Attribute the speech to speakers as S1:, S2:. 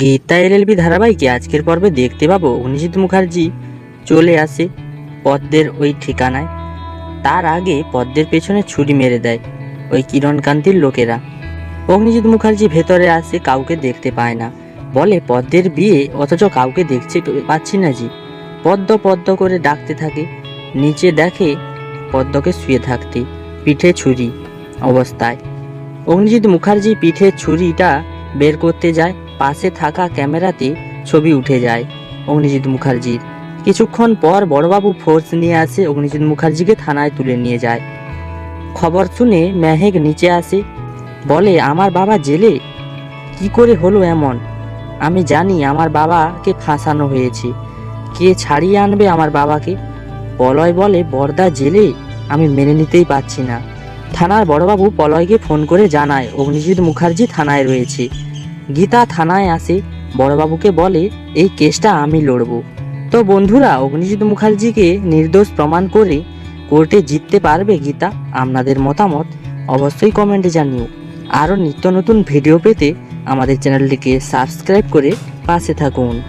S1: Gita LLB ধারাবাহিকে আজকের পর্বে দেখতে পাবো অনিজিৎ মুখার্জি চলে আসে পদ্মের ওই ঠিকানায়। তার আগে পদ্মের পেছনে ছুরি মেরে দেয় ওই কিরণকান্তির লোকেরা। অগ্নিজিৎ মুখার্জি ভেতরে আসে, কাউকে দেখতে পায় না। বলে, পদ্মের বিয়ে, অথচ কাউকে দেখতে পাচ্ছি না জি। পদ্ম পদ্ম করে ডাকতে থাকে। নিচে দেখে পদ্মকে শুয়ে থাকতে, পিঠে ছুরি অবস্থায়। অগ্নিজিৎ মুখার্জি পিঠে ছুরিটা বের করতে যায়। পাশে থাকা ক্যামেরাতে ছবি উঠে যায় অগ্নিজিৎ মুখার্জির। কিছুক্ষণ পর বড়বাবু ফোর্স নিয়ে আসে অগ্নিজিৎ মুখার্জিকে থানায় তুলে নিয়ে যায়। খবর শুনে মেহেক নিচে আসে, বলে, আমার বাবা জেলে? কি করে হলো এমন? আমি জানি আমার বাবাকে ফাঁসানো হয়েছে। কে ছাড়িয়ে আনবে আমার বাবাকে? পলয় বলে, বর্দা জেলে? আমি মেনে নিতেই পারছি না। থানার বড়বাবু পলয়কে ফোন করে জানায়, অগ্নিজিৎ মুখার্জি থানায় রয়েছে। গীতা থানায় আসে। বড়বাবুকে বলে, এই কেসটা আমি লড়ব। তো বন্ধুরা, অগ্নিজিৎ মুখার্জিকে নির্দোষ প্রমাণ করে কোর্টে জিততে পারবে গীতা? আপনাদের মতামত অবশ্যই কমেন্টে জানিও। আরও নিত্য নতুন ভিডিও পেতে আমাদের চ্যানেলটিকে সাবস্ক্রাইব করে পাশে থাকুন।